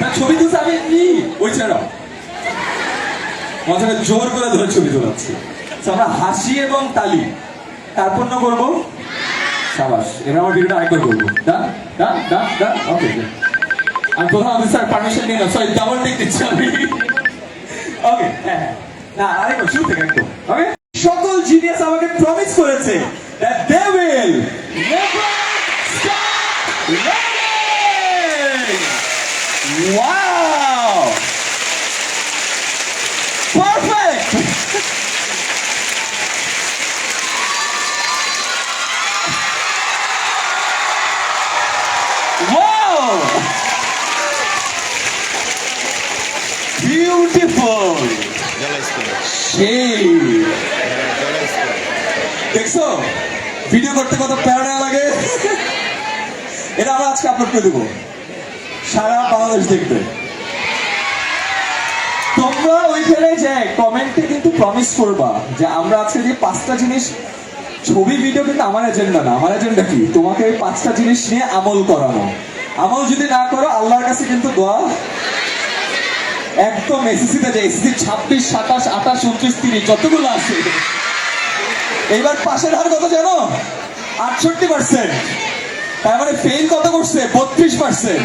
তার ছবি তুলছে আমি কি ওই ছাড়া। মাঝখানে জোর করে ধরে ছবি তোলাচ্ছি। আমরা হাসি এবং তালি। কার্পণ্য করব? সাবাস, এবার আমার ভিডিওটা আরেকবার করব। ডান ডান ডান ডান ওকে আমি প্রধান অফিসার পারমিশন নিয়ে না সরি ডাবল টেক দিচ্ছি আমি। ওকে হ্যাঁ হ্যাঁ। না, আরেকবার, শুরু থেকে একদম। ওকে? সকল জিনিয়াস আমাকে প্রমিস করেছে that they will never wow! Perfect! Beautiful! সেই দেখছ ভিডিও করতে কত প্যারা লাগে? এটা আমরা আজকে আপলোড করে দেবো। সারা বাংলাদেশ দেখবে। তোমরা ওইখানে যে কমেন্টে কিন্তু প্রমিস করবা যে আমরা আজকে যে পাঁচটা জিনিস ছবি ভিডিও কিন্তু আমার এজেন্ডা না। আমার এজেন্ডা কি? তোমাকে এই পাঁচটা জিনিস নিয়ে আমল করানো। আমল যদি না করো, আল্লাহর কাছে কিন্তু দোয়া একদম এসএসসিতে যে এসএসসি ছাব্বিশ, সাতাশ, আঠাশ, উনত্রিশ, তিরিশ, যতগুলো আছে। এইবার পাশের হার কত জানো? আটষট্টি পার্সেন্ট তার মানে ফেল কত করছে? বত্রিশ পার্সেন্ট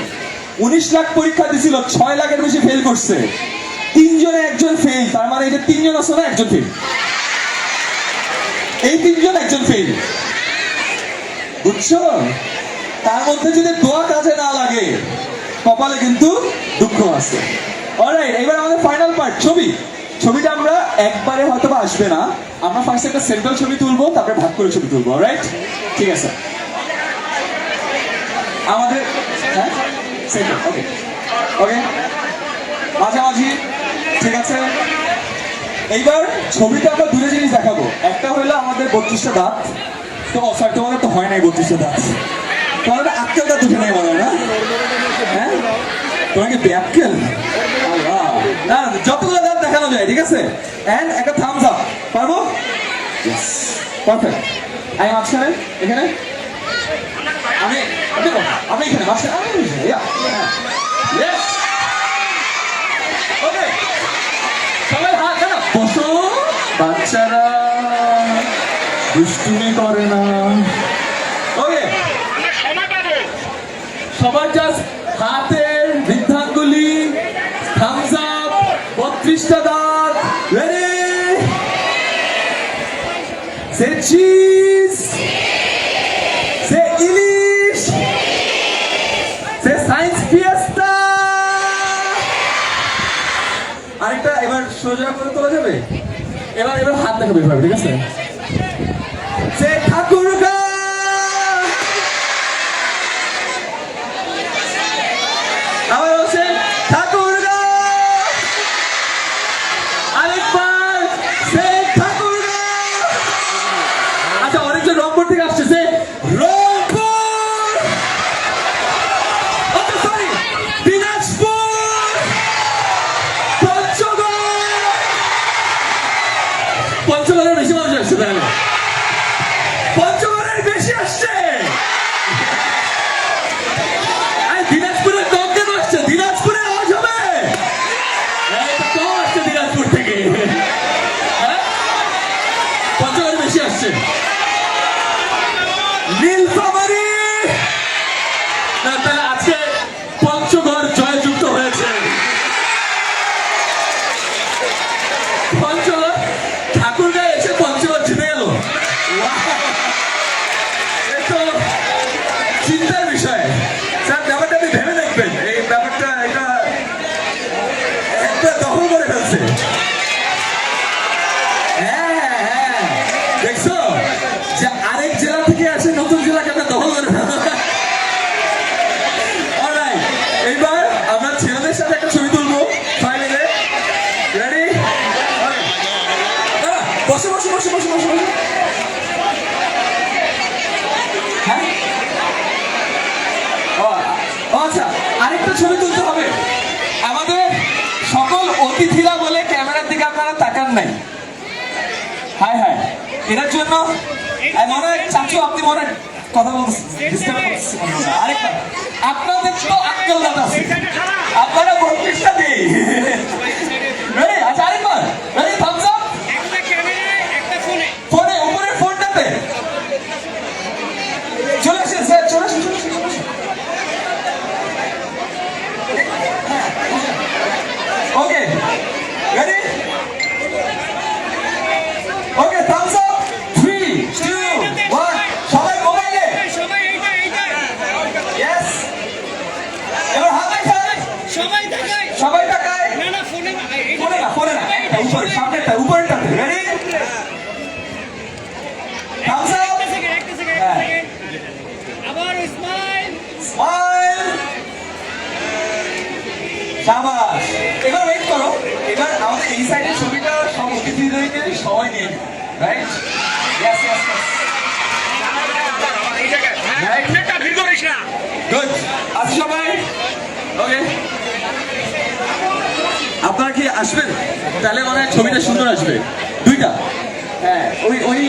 উনিশ লাখ পরীক্ষা দিছিল, ছয় লাখের বেশি ফেল করছে। তিনজনে একজন ফেল তার মানে এটা তিনজন আছে না, একজন ফেল এই তিনজন একজন ফেল বুঝছ? তার মধ্যে যদি দোয়া কাজে না লাগে, কপালে কিন্তু দুঃখ আছে। অলরাইট এবার আমাদের ফাইনাল পার্ট ছবি। ছবিটা আমরা একবারে হয়তো বা আসবে না। আমরা ফার্স্ট একটা সেন্ট্রাল ছবি তুলবো, তারপরে ভাগ করে ছবি তুলবো রাইট ঠিক আছে। আমাদের হ্যাঁ? সেন্ট্রাল ওকে ওকে মাঝামাঝি, ঠিক আছে? এইবার ছবিতে আমরা দুটো জিনিস দেখাবো। একটা হলো আমাদের বত্রিশটা দাঁত। তো সরি তোমাদের তো হয় নাই বত্রিশটা দাঁত। তোমাদের আক্কেল দাঁত উঠে নাই মনে হয় না? হ্যাঁ? তোমার কি ব্যাক্কেল। না যতগুলো দাঁত দেখানো যায়, ঠিক আছে? এন্ড একটা থামস আপ পারব? পারফেক্ট আমি মাঝখানে, এখানে? আমি আপনি এখানে মাঝখানে আমি. Okay. সবাই হাত কেন বসো। বাচ্চারা, দুষ্টুমি করে না। ওকে সবার জাস্ট হাতের বৃদ্ধাঙ্গুলি। থামস আপ বত্রিশটা দাঁত রেডি সে চিজ সোজা করে তোলা যাবে? এবার এবার হাত দেখাবে ঠিক আছে? সে ঠাকুরগা আবার হচ্ছে ঠাকুরগা আরেকবার সে ঠাকুরগা আচ্ছা অনেকজন রংপুর থেকে আসছে সে রংপুর আচ্ছা সরি দিনাজপুর পঞ্চগড় পঞ্চগড়ের বেশি মানুষ আসছে তাহলে পঞ্চগড়ের বেশি আসছে আরে দিনাজপুরের কম কেন আসছে দিনাজপুরে আওয়াজ হবে এই তো কম আসছে দিনাজপুর থেকে হ্যাঁ? পঞ্চগড়ে বেশি আসছে নীলফামারী না তাহলে আজকে পঞ্চগড় জয়যুক্ত হয়েছে পঞ্চগড় ঠাকুরগাঁয়ে এসে পঞ্চগড় জিতে গেল এ তো চিন্তার বিষয় স্যার ব্যাপারটা আপনি ভেবে দেখবেন এই ব্যাপারটা এটা একটা দখল করে ফেলছে হ্যাঁ হ্যাঁ দেখছ যে আরেক জেলা থেকে আসে নতুন জেলাকে আমরা দখল করে ফেলছে Alright, এইবার আমরা ছেলেদের সাথে একটা ছবি তুলবো সবাই মিলে রেডি বসে বসে বসে বসে। হ্যাঁ? আচ্ছা আরেকটা ছবি তুলতে হবে। আমাদের সকল অতিথিরা বলে ক্যামেরার দিকে আপনারা তাকান নাই। হাই হাই এটার জন্য মনে হয় চাচু, আপনি মনে কথা মনে আরেকটা আপনাদের তো আক্কেল দাদা আছে আপনারা okay ready okay thumbs up 3 2 1 সবাই মোবাইলে সবাই এইটা এইটা ইয়েস এবার হাত দেখান সবাই দেখায় সবাই তাকায় না না ফোনে না এই- ফোনে না ফোনে না এটা উপরে সামনেটা উপরেরটাতে রেডি থামস আপ একটা সেকেন্ড একটা সেকেন্ড হ্যাঁ। আবার স্মাইল স্মাইল শাবাশ এবার ওয়েট করো। এবার আমাদের এই সাইডের ছবিটা সব অতিথিদেরকে সবাই নিয়ে রাইট ইয়েস ইয়েস Right. নেটটা ভিড় করিস না। গুড আজ সবাই? ওকে কি আসবেন তাহলে মানে ছবিটা সুন্দর আসবে। দুইটা। হ্যাঁ ওই ওই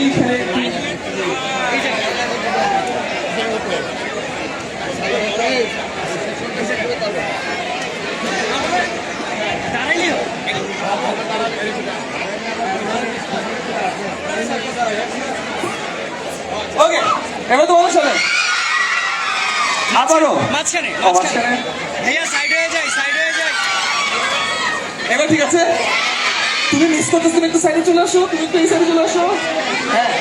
ওকে এবার তোমাদের সাথে আবারও। মাঝখানে মাঝখানে। মাঝখানে। ভাইয়া সাইড হয়ে যায় সাইড হয়ে যায় এবার ঠিক আছে? তুমি মিস করতেছো তুমি একটু সাইডে চলে আসো তুমি একটু এই সাইডে চলে আসো। হ্যাঁ।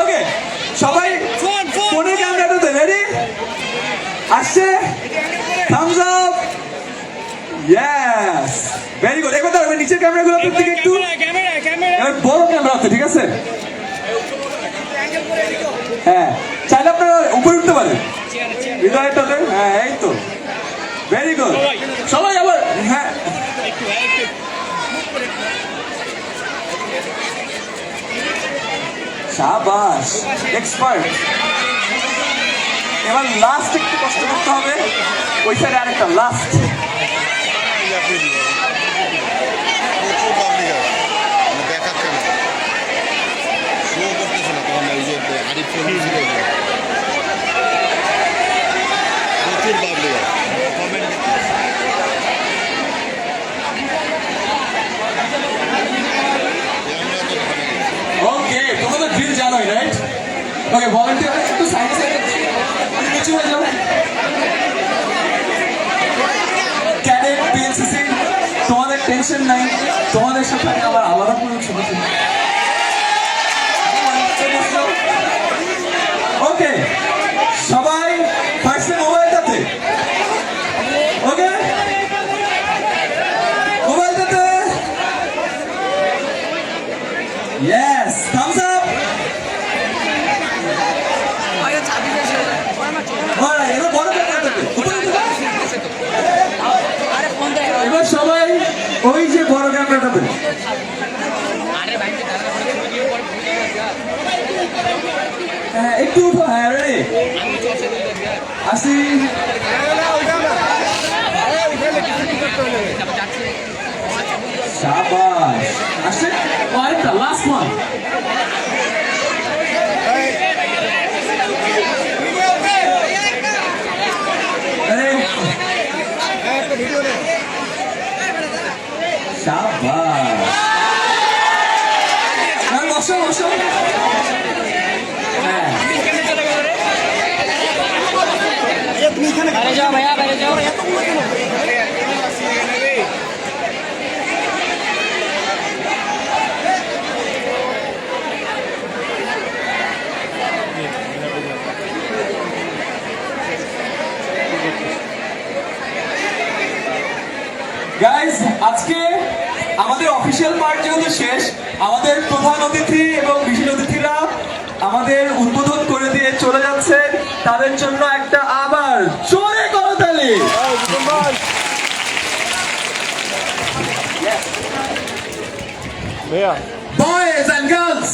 ওকে সবাই ফোন ফোন ফোনের ক্যামেরাটাতে রেডি আসছে? Thumbs up yes very good এবার দাঁড়াবে নিচের ক্যামেরাগুলো একটু ক্যামেরা ক্যামেরা এবার বড় ক্যামেরা আছে ঠিক আছে? হ্যাঁ। চাইলে আপনারা উপরে উঠতে পারেন। হৃদয়টাতে হ্যাঁ এই তো ভেরি গুড সবাই আবার হ্যাঁ একটু হ্যাঁ, একটু শাবাশ এক্সপার্ট এবার লাস্ট একটু কষ্ট করতে হবে। ওই সাইডে আরেকটা লাস্ট প্রচুর পাবলিক আছে মানে দেখাচ্ছে না শো করতেছে না তখন ওই যে আরিফ ফোন ছিল ওগুলো। প্রচুর পাবলিক আছে কমেন্ট ওকে তোমাদের ড্রিল জানোই রাইট ওকে ভলেন্টিয়ার একটু সাইডে সাইডে কিছু হয়ে যাও ক্যাডেট পিএনসিসি তোমাদের টেনশন নাই, তোমাদের সাথে আমার আলাদা কোনো ছোট ছোট ওকে সবাই ফার্স্টে মোবাইলটাতে ওকে মোবাইলটাতে ইয়েস থামস আপ Alright, এবার বড় ক্যামেরাটাতে উপরে উঠে যাও। এবার সবাই ওই বড় ক্যামেরাটাতে হ্যাঁ একটু উঠো। হ্যাঁ রেডি আসি। শাবাশ আসে। লাস্ট ওয়ান শাবাশ হ্যাঁ বসো বসো হ্যাঁ বাইরে গাইস আজকে আমাদের অফিসিয়াল পার্ট যেহেতু শেষ, আমাদের প্রধান অতিথি এবং বিশেষ অতিথিরা আমাদের উদ্বোধন করে দিয়ে চলে যাচ্ছেন তাদের জন্য একটা আবার জোরে করতালি বয়েজ অ্যান্ড গার্লস?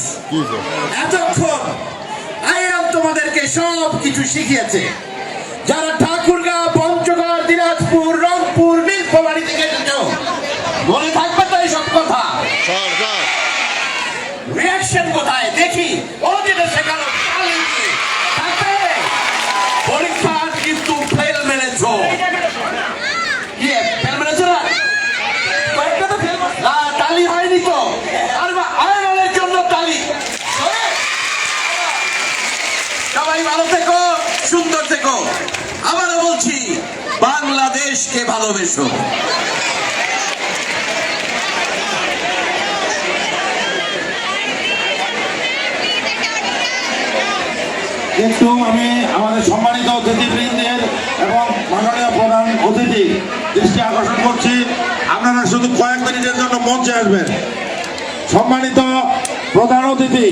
এতক্ষণ আইয়াম তোমাদেরকে সব কিছু শিখিয়েছে যারা ঠাকুরগাঁ পঞ্চগড় দিনাজপুর রংপুর নীলফামারী থেকে এসেছ মনে থাকবে তো এই সব কথা রিয়াকশন কোথায় দেখি ও যেটা শেখানো তাহলে কি? থাকবে? পরীক্ষা কিন্তু ফেল মেরেছো কি ফেল মেরেছো না কয়েকটা তো ফেল না তালি হয়নি তো আর বা আয়রনের জন্য তালি সবাই ভালো থেকো আবারও বলছি বাংলাদেশ দেশকে ভালোবেসো। কিন্তু আমি আমাদের সম্মানিত অতিথিবৃন্দের এবং মাননীয় প্রধান অতিথি দৃষ্টি আকর্ষণ করছি। আপনারা শুধু কয়েক মিনিটের জন্য মঞ্চে আসবেন। সম্মানিত প্রধান অতিথি